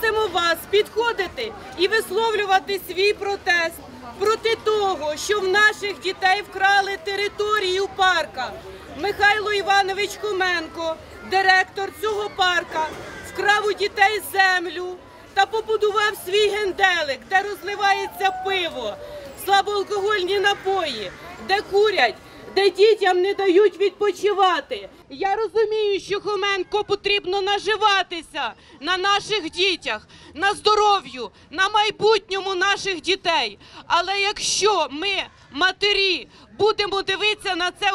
Просимо вас підходити і висловлювати свій протест проти того, що в наших дітей вкрали територію парка. Михайло Іванович Хоменко, директор цього парка, вкрав у дітей землю та побудував свій генделик, де розливається пиво, слабоалкогольні напої, де курять, де дітям не дають відпочивати. Я розумію, що Хоменко потрібно наживатися на наших дітях, на здоров'ю, на майбутньому наших дітей. Але якщо ми, матері, будемо дивитися на це,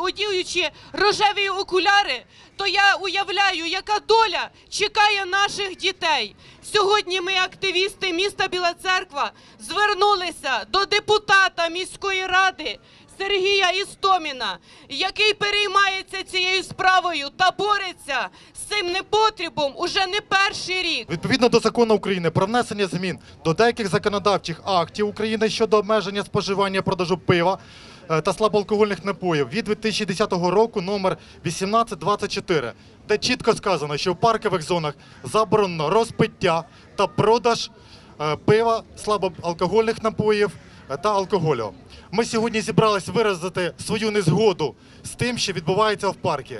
одіючи рожеві окуляри, то я уявляю, яка доля чекає наших дітей. Сьогодні ми, активісти міста Біла Церква, звернулися до депутата міської ради. Сергія Істоміна, який переймається цією справою та бореться з цим непотрібом уже не перший рік. Відповідно до закону України про внесення змін до деяких законодавчих актів України щодо обмеження споживання продажу пива е, та слабоалкогольних напоїв від 2010 року номер 1824, де чітко сказано, що в паркових зонах заборонено розпиття та продаж е, пива, слабоалкогольних напоїв та алкоголю. Ми сьогодні зібрались виразити свою незгоду з тим, що відбувається в парку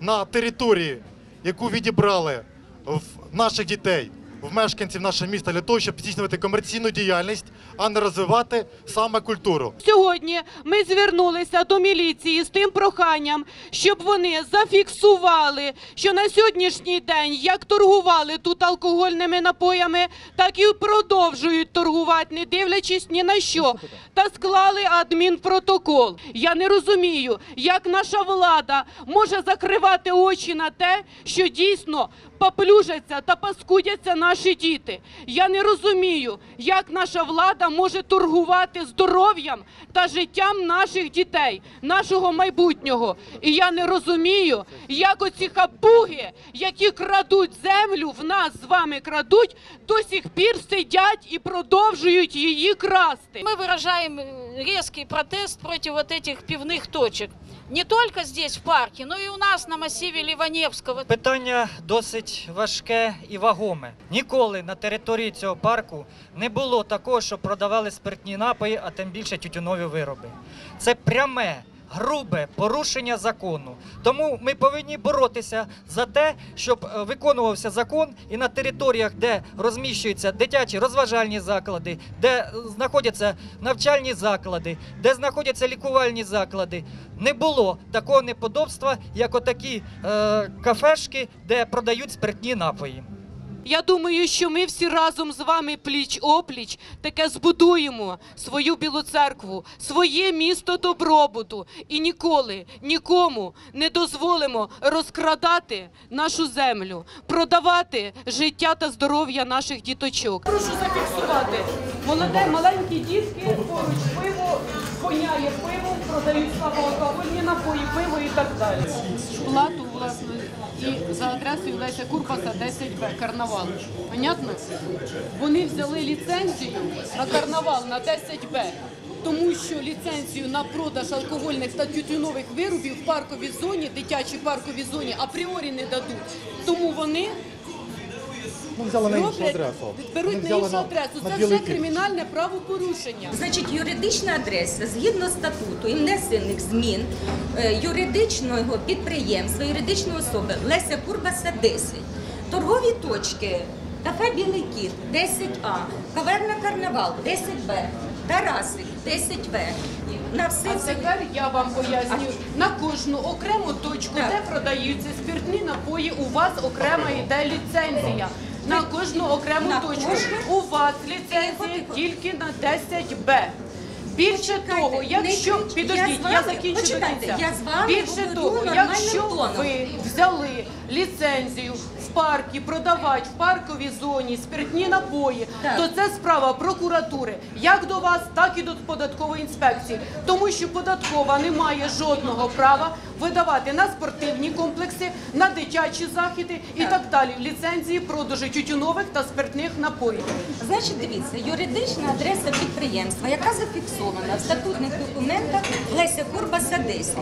на території, яку відібрали в наших дітей, в мешканців нашого міста для того, щоб здійснювати комерційну діяльність, а не розвивати саме культуру. Сьогодні ми звернулися до міліції з тим проханням, щоб вони зафіксували, що на сьогоднішній день як торгували тут алкогольними напоями, так і продовжують торгувати, не дивлячись ні на що, та склали адмінпротокол. Я не розумію, як наша влада може закривати очі на те, що дійсно поплюжаться та паскудяться наші діти. Я не розумію, як наша влада може торгувати здоров'ям та життям наших дітей, нашого майбутнього. І я не розумію, як оці хапуги, які крадуть землю, в нас з вами крадуть, до сих пір сидять і продовжують її красти. Мы выражаем э, резкий протест против вот этих пивных точек. Не только здесь, в парку, але і у нас на масиві Ливаневского. Питання досить важке і вагоме. Ніколи на території цього парку не було такого, що продавали спиртні напої, а тим більше тютюнові вироби. Це пряме. Грубе порушення закону. Тому ми повинні боротися за те, щоб е, виконувався закон і на територіях, де розміщуються дитячі розважальні заклади, де знаходяться навчальні заклади, де знаходяться лікувальні заклади, не було такого неподобства, як отакі е, кафешки, де продають спиртні напої. Я думаю, що ми всі разом з вами пліч опліч таке збудуємо свою білу церкву, своє місто добробуту і ніколи нікому не дозволимо розкрадати нашу землю, продавати життя та здоров'я наших діточок. Прошу зафіксувати. Молоде, маленькі дітки поруч пиво, коняє пиво, продають слабоалкогольні напої, пиво і так далі. плату власне і за адресою Леся Курпаса 10Б карнавал. Понятно? Вони взяли ліцензію на карнавал на 10Б. Тому що ліцензію на продаж алкогольних та тютюнових виробів в парковій зоні, дитячій парковій зоні апріорі не дадуть. Тому вони Ми взяли роблять, беруть на іншу адресу. Це вже кримінальне правопорушення. Значить, юридична адреса згідно статуту і внесених змін е, юридичного підприємства, юридичної особи Леся Курбаса 10. Торгові точки кафе Білий Кіт 10А, каверна Карнавал 10Б, Тарасик 10В. На все А це тепер я вам поясню на кожну окрему точку, Так. де продаються спиртні напої, у вас окрема йде ліцензія. На кожну окрему На точку. кожну? У вас ліцензія тільки на 10Б. Більше того, якщо кричіть. підождіть, Я я, закінчу до кінця. я з вами Більше того, якщо тоном. ви взяли ліцензію в паркі продавати в парковій зоні спиртні напої, то це справа прокуратури, як до вас, так і до податкової інспекції, тому що податкова не має жодного права видавати на спортивні комплекси, на дитячі заходи і Так. так далі. Ліцензії продажу тютюнових та спиртних напоїв. Значить, дивіться, юридична адреса підприємства, яка зафіксована в статутних документах Леся Курбаса 10.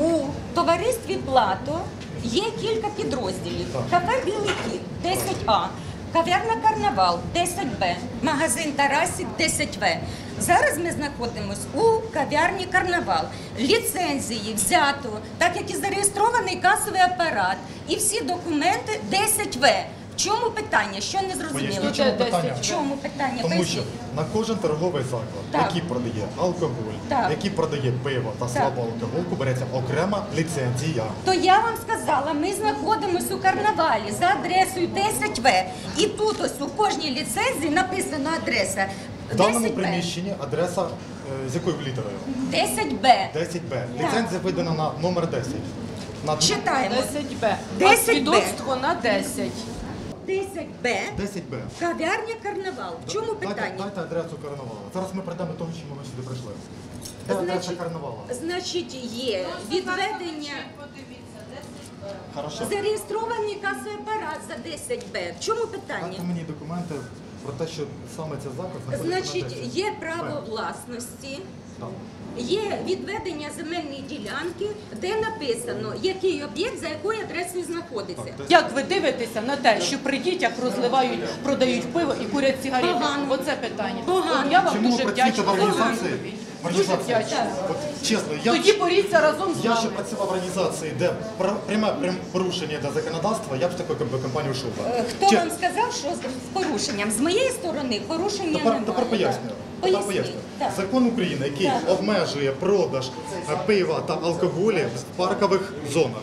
У товаристві Плато є кілька підрозділів. Кафе Білий Кіт 10А. Кав'ярна Карнавал 10Б, магазин Тарасік 10В. Зараз ми знаходимося у кав'ярні Карнавал. Ліцензії взято, так як і зареєстрований касовий апарат, і всі документи 10В. В чому питання? Що не зрозуміло? Поясню, чому питання. В чому питання? Тому що Поясніть. на кожен торговий заклад, Так. який продає алкоголь, Так. який продає пиво та слабу алкоголку, береться окрема ліцензія. То я вам сказала, ми знаходимося у карнавалі за адресою 10В. І тут ось у кожній ліцензії написана адреса. В даному 10Б. приміщенні адреса е, з якою літерою? 10Б. 10Б. Ліцензія видана на номер 10. На Читаємо. 10Б. 10Б. А свідоцтво на 10. 10Б. 10Б. Кав'ярня карнавал. В чому Дайте, питання? дайте адресу карнавалу. Зараз ми прийдемо того, чому ви сюди прийшли. Де адреса Значить, карнавалу? Значить, є відведення Хорошо. зареєстрований касовий апарат за 10Б. В чому питання? Дайте мені документи про те, що саме цей заклад знаходиться на Значить, 10. є право власності. Так. Є відведення земельної ділянки, де написано, який об'єкт за якою адресою знаходиться. Як ви дивитеся на те, що при дітях розливають, продають пиво і курять сигарети? Погано. Оце питання. Погано. От я вам Чому дуже працюєте вдячна в організації? Дуже вдячна. От, чесно, я, Тоді боріться разом з я ще нами. працював в організації, де пр- пряме прям порушення до законодавства, я б з такою ком- компанією би. Е, Хто вам сказав, що з з порушенням? З моєї сторони порушення Тепер, немає. тепер пояснюю. Поясніть. Так. Закон України, який Так. обмежує продаж е, пива та алкоголю в паркових зонах.